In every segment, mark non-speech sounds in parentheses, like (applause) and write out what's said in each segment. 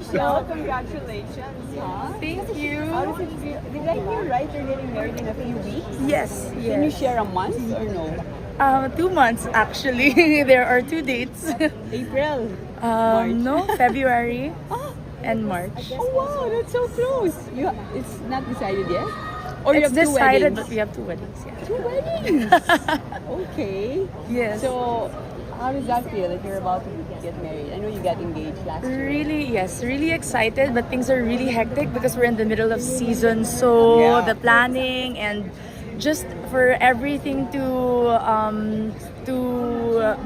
Michelle, congratulations, huh? Thank you. How does it feel? Did I hear right? You're getting married in a few weeks. Yes, Can you share a month or no? Uh, two months actually. (laughs) there are two dates. April. (laughs) um, no, (laughs) February (gasps) Ah, and March. oh wow, that's so close. You, it's not decided yet. Or you it's have two decided, weddings. but we have two weddings. Yeah. Two weddings. okay. Yes. So, how does that feel that you're about to get married? I know you got engaged last year. Really, yes, really excited, but things are really hectic because we're in the middle of season. So Yeah. the planning and just for everything to um, to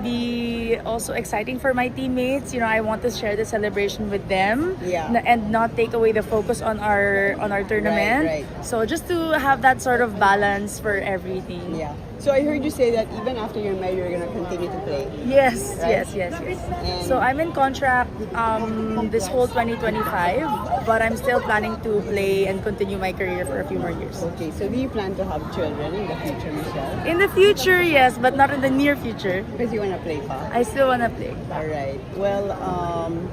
be also exciting for my teammates. You know, I want to share the celebration with them, Yeah. and not take away the focus on our on our tournament. right. So just to have that sort of balance for everything. Yeah. So I heard you say that even after you're married, you're gonna continue to play. Yes, Right? yes, yes, yes. And- So I'm in contract um, this whole 2025, but I'm still planning to play and continue my career for a few more years. Okay. So do you plan to have children in the future, Michelle? In the future, yes, but not in the near future. Because you wanna play pa. I still wanna play. All right. Well, um,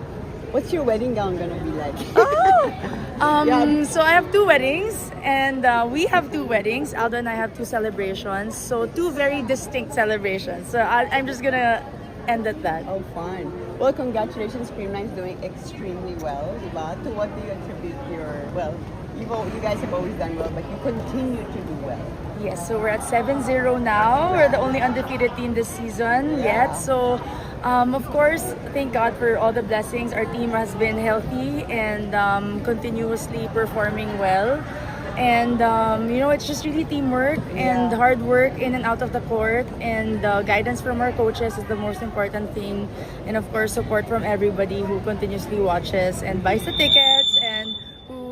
what's your wedding gown gonna be like? (laughs) Um, Yeah. So I have two weddings, and uh, we have two weddings. Aldo and I have two celebrations, so two very distinct celebrations. So I, I'm just gonna end at that. oh, fine. Well, congratulations. Creamline's doing extremely well, diba? To what do you attribute your well? You've, al- you guys have always done well, but you continue to do well. Yes, so we're at 7-0 now. We're the only undefeated team this season Yeah. yet. So, um, of course, thank God for all the blessings. Our team has been healthy and um, continuously performing well. And, um, you know, it's just really teamwork and Yeah. hard work in and out of the court. And uh, guidance from our coaches is the most important thing. And, of course, support from everybody who continuously watches and buys the tickets and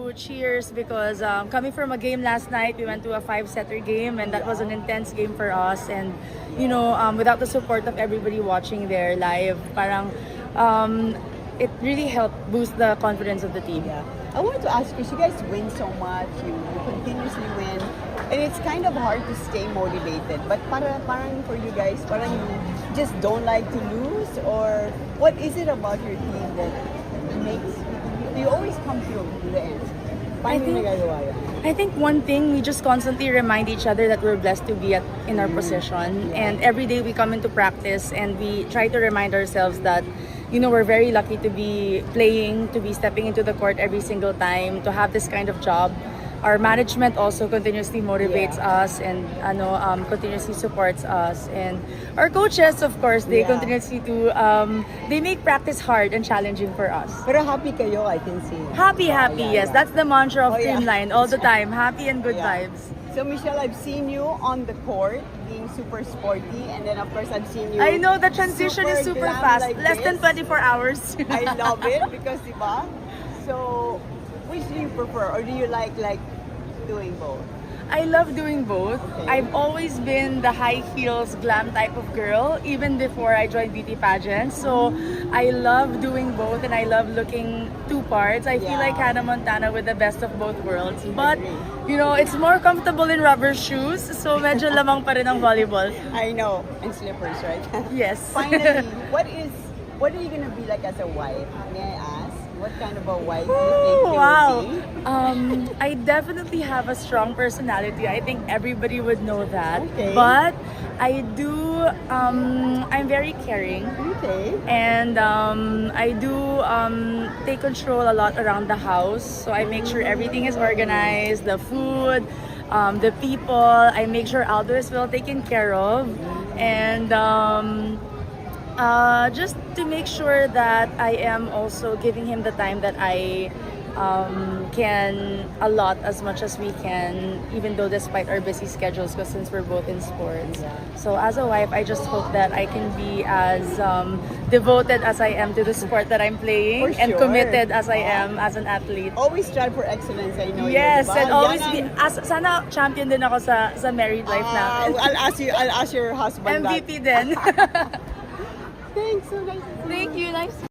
who cheers because um, coming from a game last night, we went to a five-setter game, and that was an intense game for us. And you know, um, without the support of everybody watching there live, parang um, it really helped boost the confidence of the team. Yeah. I wanted to ask you, you guys win so much, you, continuously win, and it's kind of hard to stay motivated. But para, parang for you guys, parang you just don't like to lose, or what is it about your team that makes you always to the end? Paano think- nagagawa? I think one thing we just constantly remind each other that we're blessed to be at, in our mm. position, and every day we come into practice and we try to remind ourselves that you know we're very lucky to be playing, to be stepping into the court every single time, to have this kind of job. Our management also continuously motivates Yeah. us and ano um, continuously supports us, and our coaches, of course, they Yeah. continuously do um, they make practice hard and challenging for us. Pero happy kayo, I can see. Happy, happy, yeah, yes. yeah. That's the mantra of Oh, yeah. Dreamline all the (laughs) time. Happy and good Yeah. vibes. So Michelle, I've seen you on the court being super sporty, and then of course I've seen you. I know the transition is super fast. like Less than 24 hours. I love it (laughs) because diba? So, which do you prefer, or do you like like doing both? I love doing both. Okay. I've always been the high heels glam type of girl, even before I joined beauty pageants. So I love doing both and I love looking two parts. I feel Yeah. like Hannah Montana with the best of both worlds. But, you know, it's more comfortable in rubber shoes. So medyo (laughs) lamang pa rin ang volleyball. I know, and slippers, right? Yes. (laughs) Finally, (laughs) what is what are you gonna be like as a wife? May I ask? What kind of a wife do you think you wow. will be? Um, I definitely have a strong personality. I think everybody would know that. Okay. But I do, um, I'm very caring. Okay. And um, I do um, take control a lot around the house. So I make sure everything is organized, the food, um, the people. I make sure Aldo is well taken care of. And um, uh, just to make sure that I am also giving him the time that I um, can allot as much as we can, even though despite our busy schedules, because since we're both in sports. So as a wife, I just hope that I can be as um, devoted as I am to the sport that I'm playing For and sure. committed as I am as an athlete. Always strive for excellence. I know Yes, you. diba? and always Yan be, as, sana champion din ako sa, sa married life Ah, na. I'll ask you. I'll ask your husband that. MVP din. (laughs) Thanks. So nice. Thank you. Nice